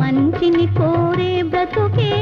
మంచిని కోరే బ్రతుకే